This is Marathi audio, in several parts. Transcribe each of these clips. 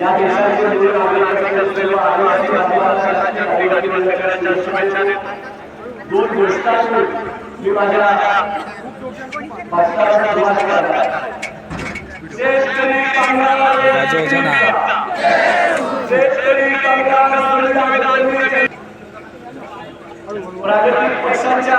या देशाचे दूर नागरिकांनी असलेल्या आदिवासी बांधवांसाठी आदिवासी बंधकांच्या शुभेच्छा देतो दोन गोष्टी मी माझ्या भाषणाला सुरुवात करतो शेतकरी कामगार शेतकरी कामगार संविधान प्रादेशिक पक्षांच्या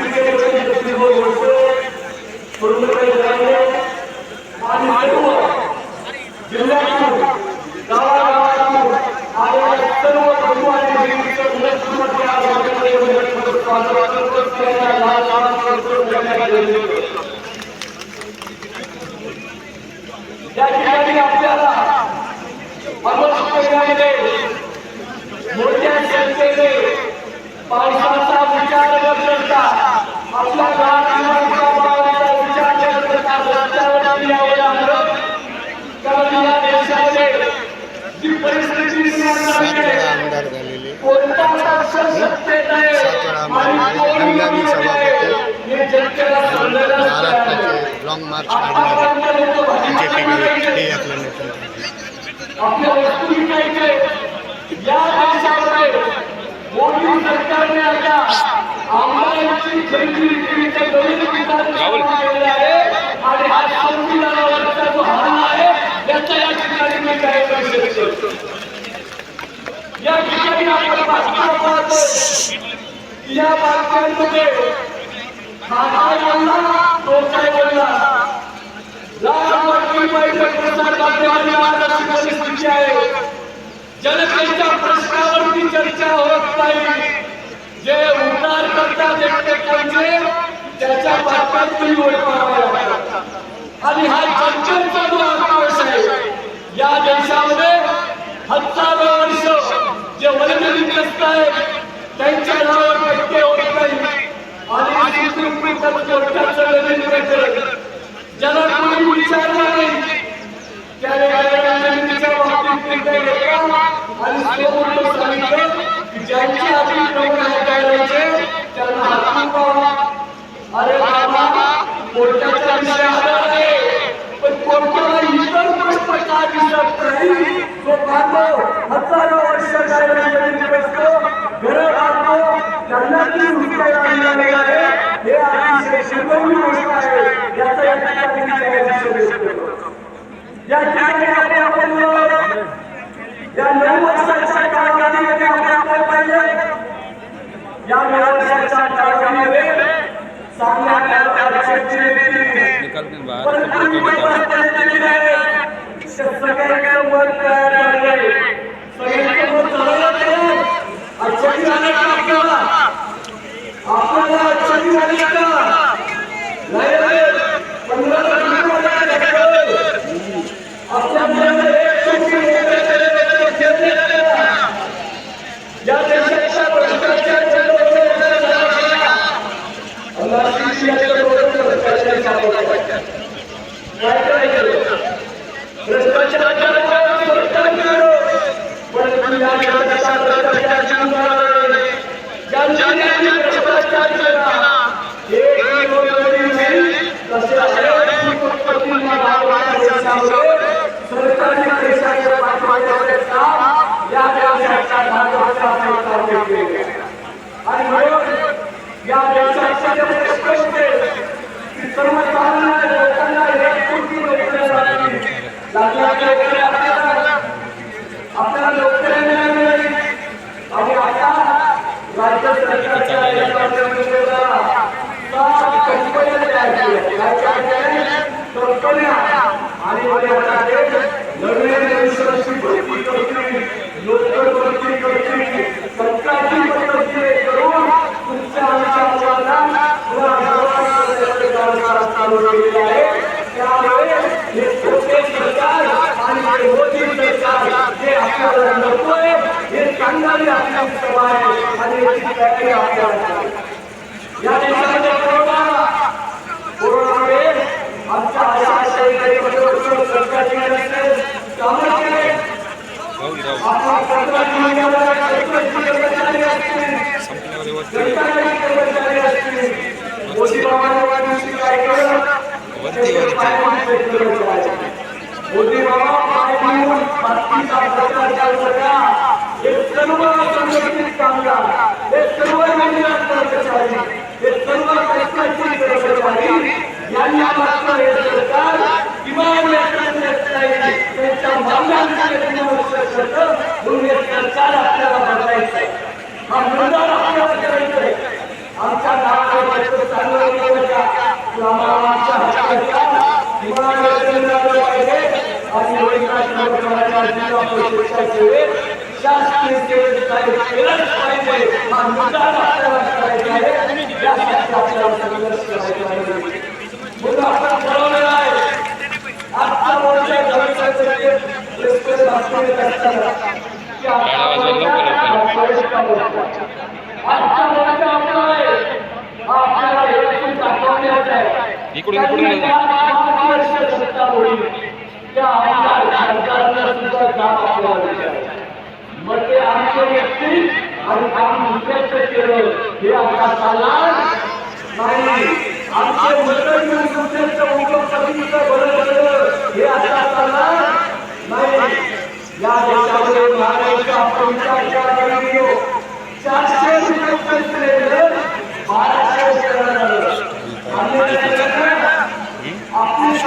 सुरुवातीला झाले आणि सर्व जिल्ह्यातून गावागावातून आलेल्या सर्व बंधू आणि भगिनींचं उल्लेखपूर्वक या वर्गामध्ये स्वागत करतो. त्यांना लाल लाल करतो. त्यांना गेलेले. या ठिकाणी आपल्याला अमरपणाने मोठ्या संख्येने पावसाचा विचार न करता आपल्या गावाचा पावसाचा विचार न करता रस्त्यावरती यावं लागलं कारण या देशामध्ये जी परिस्थिती निर्माण झाली आहे, आमदार झालेले कोणता पक्ष सत्तेत आहे आणि कोण हंगामी सभापती हे जनतेला समजायला तयार नाही. महाराष्ट्राचे लॉंग मार्च काढणारे आतापर्यंत लोक बीजेपी भाजपकडे हे आपलं नेतृत्व आपल्या वस्तू विकायचे या देशामध्ये मोदी सरकारने आता आमदारांची खरेदी विक्रीचे नवीन विधान केलेले आहे आणि हा संविधानावरचा जो हल्ला आहे याचा या ठिकाणी आपण या बातम्यांमध्ये हा काय बोलला तो काय बोलला परिस्थिती आहे जनतेच्या प्रश्नावरती चर्चा होत नाही. जे उद्धार करतात एकमेकांचे त्याच्या बातम्यात तुम्ही ओळखावा आणि हा जनतेचा जो आक्रोश आहे या देशामध्ये हजारो वर्ष जे वर्गनिग्रस्त आहेत त्यांच्या नावावर पट्टे होत नाही. आणि सुप्रीम ज्याला कोणी विचारलं नाही जमिनीच्या बाबतीत आणि समोर सांगितलं की ज्यांची आधी प्रमाण त्यांना हातून पावा अरे बाबा कोर्टाचा विषय आला आहे पण कोर्टाला इतर प्रश्न का दिसत नाही? तो बांधव हजारो वर्ष जमीन बसतो घरं बांधतो त्यांना ती विकायला मिळालेलं हे अतिशय शिकवणी गोष्ट आहे. याचा या ठिकाणी या ठिकाणी आपण या नऊ वर्षाच्या कालावधीमध्ये आपण काय पाहिजे या नऊ वर्षाच्या कालावधीमध्ये चांगल्या पण आहे. मन तयार सगळ्यांचं मन अडचणी का आपल्याला? आपल्याला अडचणी आल्या का? नाही रे. पंधरा तारखेला आल्या का? आपल्याकडे एक कोटी रुपये घेतले का? या देशाच्या भ्रष्टाचाराच्या विरोधात लढा. अल्लाची याच्या विरोधात भ्रष्टाचार सापडला. काय करायचं? भ्रष्टाचाराच्या विरोधात सरकारचा विरोध. परंतु या देशाचा भ्रष्टाचाराची उदाहरण आहे. ज्यांनी ज्यांनी भ्रष्टाचार केला, एक किलोमीटर नाही, तसे अनेक कोटींना भावाच्या देशामध्ये सरकारी पैशाच्या पाठीमागे काम या देशाच्या भाजपच्या सरकारने केले. आणि म्हणून या देशाचे जे की सर्वसामान्य लोकांना एक कोटी नोकऱ्या नोकऱ्या आपल्याला नोकऱ्या मिळाली. आणि आता राज्य सरकारच्या या निवडणुकीला सात कंपन्या तयार केल्या. काय काय कंपन्या आणि त्यामध्ये नवीन यंत्राची भरती करतील, नोकर भरती करतील, कंत्राटी पद्धतीने करून तुमच्या आमच्या मुलांना आपल्याला नकोय हे सांगणारी आपली सभा बाकीचा प्रचार चालू हे सर्व कामगार हे सर्व कर्मचारी हे सर्व कर्मचारी यांना मात्र हे सरकार किमान त्यांच्या मागण्यांचे करतं म्हणून हे सरकार आपल्याला बदलायचं हा आपल्याला आमच्या गावाला चांगलं आमच्या हक्काचा किमान वेतन पाहिजे आणि शासकीय सेवेत काही केलंच पाहिजे. हा मुद्दा आपल्याला करायचा आहे. यासाठी आपल्याला संघर्ष करायचा आहे. मुद्दा आपण ठरवलेला आहे. आजचा मोर्चा जवळच्या रस्ते बातमी देत असताना की आजचा मोर्चा आजचा मोर्चा आपला आहे. आपल्याला हेतू दाखवण्याचा आहे. इकडून- इकडून- त्या सुद्धा आपल्याला विचारायचं. मग ते व्यक्ती आणि काम दुसऱ्याचं केलं हे आता चालणार नाही आमचे दुसऱ्याचं बरं हे आता चालणार नाही या देशामध्ये महाराष्ट्र आपण विचार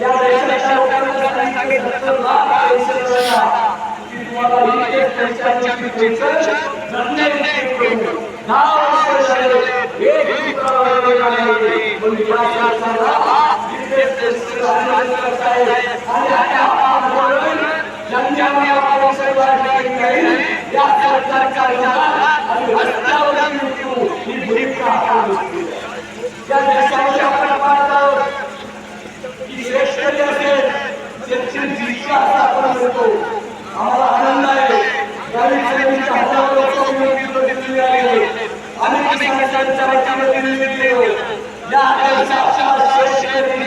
या त्या या देशाच्या लोकांना सांगितलं लाख की तुम्हाला पेन्शन दहा वर्ष झाले एक नाही. पण या आणि या आपण घेतली आहे. या देशामध्ये आपण पाहत आहोत की शेतकरी असेल त्यांची दीक्षा असा आपण म्हणतो. आम्हाला आनंद आहे. यावेळी सगळ्यांच्या हजारो लोक विरोधी दिल्ली वतीने या शेतकरी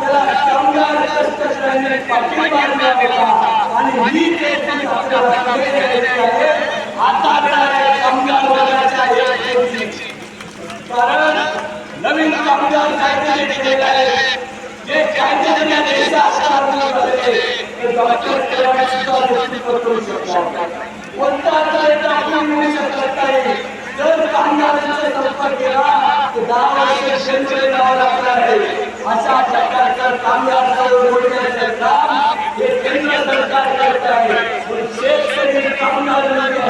त्याला कामगार कष्टकऱ्यांनी पाठिंबा आणि ही आपल्याला आहे. आता वेळ कामगार वर्गाच्या कारण नवीन कामगार कायदे केलेले आहेत जे कायदे या देशात लागू झाले ते डॉक्टर सुद्धा करू कोणता कायदा आपण मिळू शकत नाही जर कामगारांचा संपर्क केला तर दहा वर्ष शेतकरी लागणार आहे अशा कामगार काम हे केंद्र सरकार करत आहे पण शेतकरी कामगार म्हणजे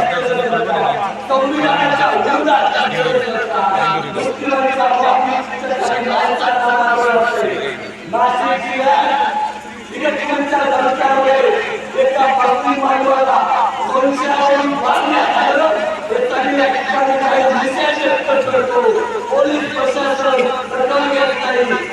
संविधानाच्या विरोधात असलेलं सरकार मुख्यमंत्र्यांचा बाबतीत लालचा कामावर असते नाशिक जिल्ह्यात विगतच्या धर्मशाळेमध्ये एका पत्नी मानवाला संशयावरून मारण्यात आलं हे तरी या ठिकाणी काही विशेष व्यक्त करतो पोलीस प्रशासन प्रथम घेत नाही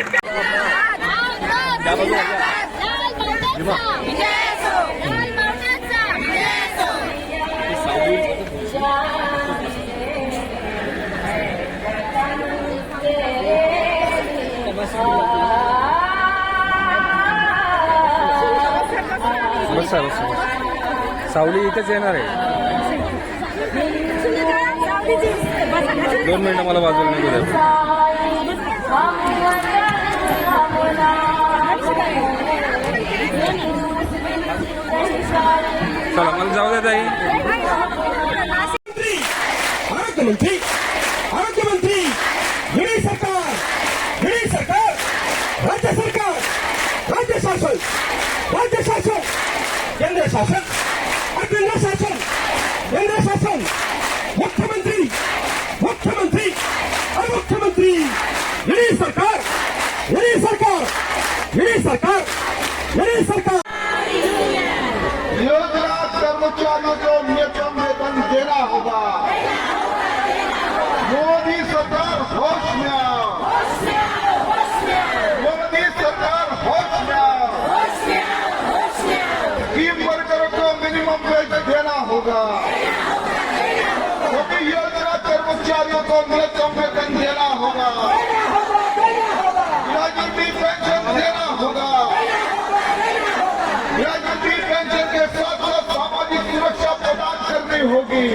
ही बसा बसा सावली इथेच येणार आहे. दोन मिनिटं मला बाजूला निघू द्या. चला मला जाऊ द्या ताई. शासन और केंद्र शासन केंद्र शासन मुख्यमंत्री मुख्यमंत्री और मुख्यमंत्री हिडी सरकार हिडी सरकार हिडी सरकार हिडी सरकार योजना कर्मचारियों को पेंशन देना होगा। राजनीति पेंशन देना होगा। राजनीति पेंशन के साथ साथ सामाजिक सुरक्षा प्रदान करनी होगी।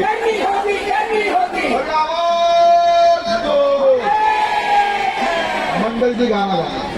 मंडल जी गाना गाना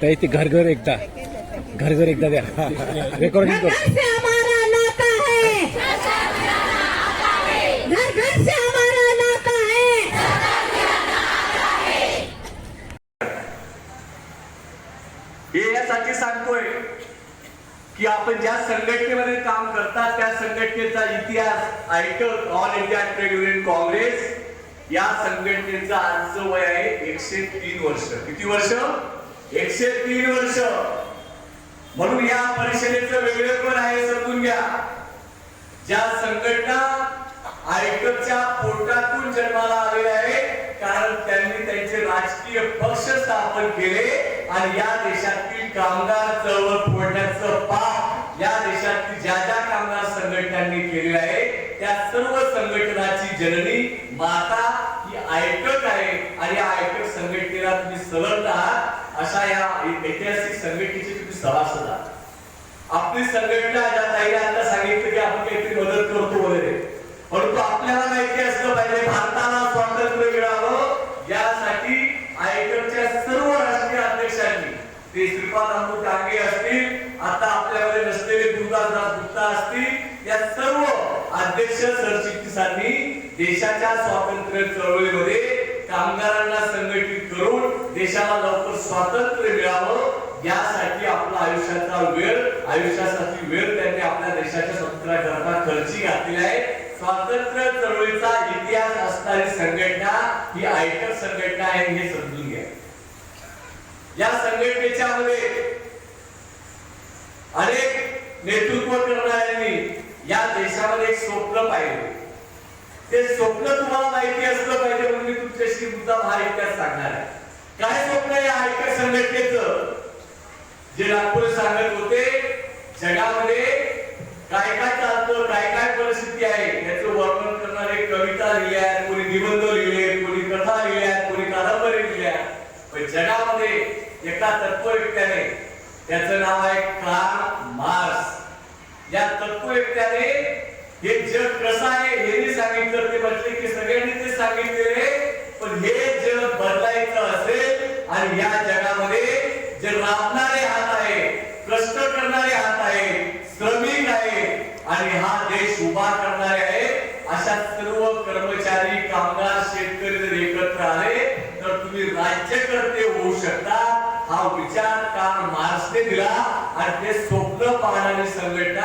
ताई ते घर घर एकदा. घर घर एकदा द्या. रेकॉर्डिंग कर घर से हमारा नाता है घर घर से हमारा नाता है हे यासाठी सांगतोय की आपण ज्या संघटनेमध्ये काम करतात त्या संघटनेचा इतिहास ऐकत all India trade union congress या संघटनेचं आजचं वय आहे एकशे तीन वर्ष. किती वर्ष? एकशे तीन वर्ष. म्हणून या परिषदेचं वेगळेपण आहे समजून घ्या. ज्या संघटना आयकरच्या पोटातून जन्माला आलेल्या आहे कारण त्यांनी त्यांचे राजकीय पक्ष स्थापन केले आणि या देशातील कामगार चळवळ फोडण्याचं पाप या देशातील ज्या ज्या कामगार संघटनांनी केलेलं आहे त्या सर्व संघटनाची जननी माता ही आयटक आहे. आणि या आयटक संघटनेला तुम्ही सलग आहात. अशा या ऐतिहासिक संघटनेचे तुम्ही सभासद आहात आपली संघटना ज्या ताईला आता सांगितलं की आपण काहीतरी मदत करतो वगैरे. परंतु आपल्याला माहिती असलं पाहिजे भारताला स्वातंत्र्य मिळावं यासाठी आयकरच्या सर्व राष्ट्रीय अध्यक्षांनी ते श्रीपाद अमृत टांगे असतील आता आपल्याकडे नसलेले दुर्गादास गुप्ता असतील या सर्व अध्यक्ष सरचिटणीसांनी देशाच्या स्वातंत्र्य चळवळीमध्ये कामगारांना संघटित करून देशाला लवकर स्वातंत्र्य मिळावं यासाठी आपला आयुष्याचा वेळ आयुष्यासाठी वेळ त्यांनी आपल्या देशाच्या स्वातंत्र्याकरता खर्ची घातली आहे. स्वातंत्र्य चळवळीचा इतिहास असणारी संघटना ही आयकर संघटना आहे हे समजून घ्या. या संघटनेच्या मध्ये अनेक नेतृत्व करणाऱ्यांनी या देशामध्ये एक स्वप्न पाहिले. ते स्वप्न तुम्हाला माहिती असलं पाहिजे म्हणून मी तुमच्याशी मुद्दा हा इतिहास सांगणार आहे. काय स्वप्न या आयकर संघटनेचं. जे नागपूर सांगत होते जगामध्ये काय काय चालतं काय काय परिस्थिती आहे याचं वर्णन करणारे कविता लिहिल्या कोणी निबंध लिहिले कोणी कथा लिहिल्या कोणी कादंबरी लिहिल्या पण जगामध्ये एका तत्वव्यक्त्याने त्याचं नाव आहे कार्ल मार्क्स या तत्वव्यक्त्याने हे जग कसं आहे हे सांगितलं ते म्हटले की सगळ्यांनी ते सांगितले पण हे जग बदलायचं असेल आणि या जगामध्ये जे राबणारे हात आहे कष्ट करणारे हात आहे श्रमिक आहे आणि हा देश उभा करणारे आहे अशा सर्व कर्मचारी कामगार शेतकरी जर एकत्र आले तर तुम्ही राज्यकर्ते होऊ शकता. हा विचार काल मार्क्सने दिला आणि ते स्वप्न पाहण्याने संघटना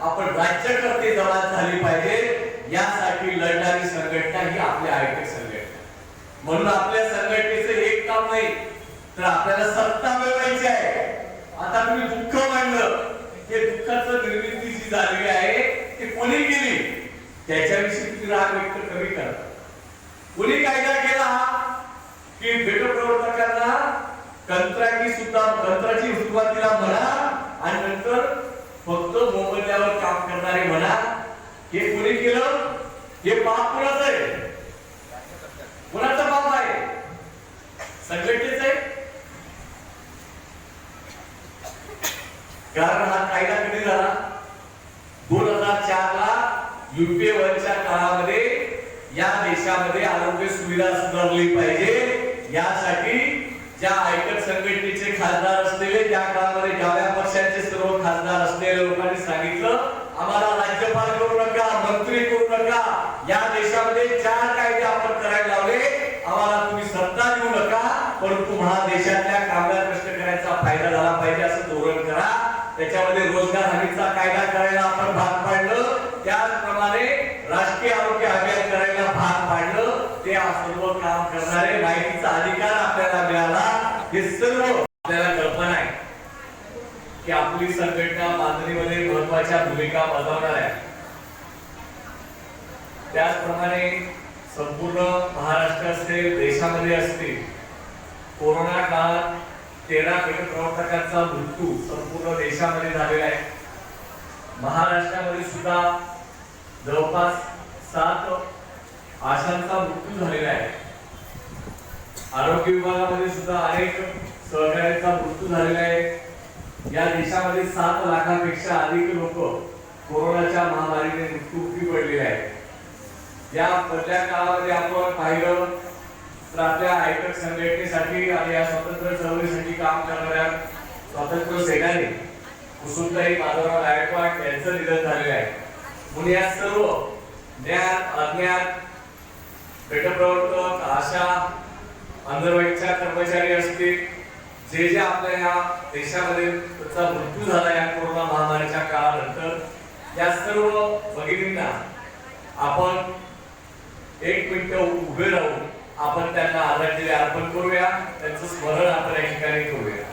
आपण राज्यकर्ते दलात झाली पाहिजे यासाठी लढणारी संघटना ही आपल्या आयटक संघटना. म्हणून आपल्या संघटनेचं एक काम नाही तर आपल्याला सत्ता मिळवायची आहे. आता तुम्ही दुःख मांडलं हे दुःखाचं निर्मिती जी झालेली आहे ती कोणी केली? त्याच्याविषयी तुम्ही राग व्यक्त कमी करा. कोणी कायदा केला की भेट प्रवर्तकांना कंत्राटी सुद्धा कंत्राची सुरुवातीला म्हणा आणि नंतर फक्त मोबदल्यावर काम करणारे म्हणा हे कोणी केलं? हे पाप कुणाचं आहे? कुणाचं पाप आहे? संघटनेच आहे? कारण हा कायदा कधी झाला? दोन हजार चार ला युपीए वरच्या काळामध्ये या देशामध्ये आरोग्य सुविधा सुधारली पाहिजे. यासाठी ज्या आयकर संघटनेचे खासदार असलेले त्या काळामध्ये डाव्या पक्षाचे खासदार असलेल्या लोकांनी सांगितलं आम्हाला राज्यपाल करू नका मंत्री करू नका. या देशामध्ये चार कायदे आपण करायला लावले. आम्हाला तुम्ही सत्ता देऊ नका परंतु तुम्हाला देशातल्या कामगार कष्टकऱ्यांचा फायदा झाला पाहिजे असं धोरण करा त्याच्यामध्ये रोजगार हमीचा कायदा करायला आपण भाग पाडलं त्याचप्रमाणे राष्ट्रीय आरोग्य अभियान करायला भाग पाडलं ते आ सर्व काम करणारे माहितीचा अधिकार आपल्याला मिळाला हे सर्व आपल्याला कल्पना आहे की आपली संघटना बांधणीमध्ये महत्त्वाच्या भूमिका बजावणार आहे. त्याचप्रमाणे संपूर्ण महाराष्ट्र असेल देशामध्ये असतील कोरोना काळात तेरा गट प्रवर्तकांचा मृत्यू संपूर्ण देशामध्ये झालेला आहे. महाराष्ट्रामध्ये सुद्धा जवळपास सात आशांचा मृत्यू झालेला आहे. आरोग्य विभागामध्ये सुद्धा अनेक सहकार्यांचा मृत्यू झालेला आहे. या देशामध्ये सात लाखापेक्षा अधिक लोक कोरोनाच्या महामारीने मृत्यूमुखी पडलेले आहेत या बदल्या काळामध्ये आपण पाहिलं तर आपल्या आयटक संघटनेसाठी आणि या स्वतंत्र चळवळीसाठी काम करणाऱ्या स्वातंत्र्य सेनानी कुसुमताई माधवराव गायकवाड यांचं निधन झालेलं आहे. म्हणून या सर्व ज्ञान अज्ञान गटप्रवर्तक आशा अंगणवाडीच्या कर्मचारी असतील जे जे आपल्या या देशामध्ये त्याचा मृत्यू झाला या कोरोना महामारीच्या काळानंतर या सर्व भगिनींना आपण एक मिनिट उभे राहून आपण त्यांना आदरांजली अर्पण करूया त्यांचं स्मरण आपण या ठिकाणी करूया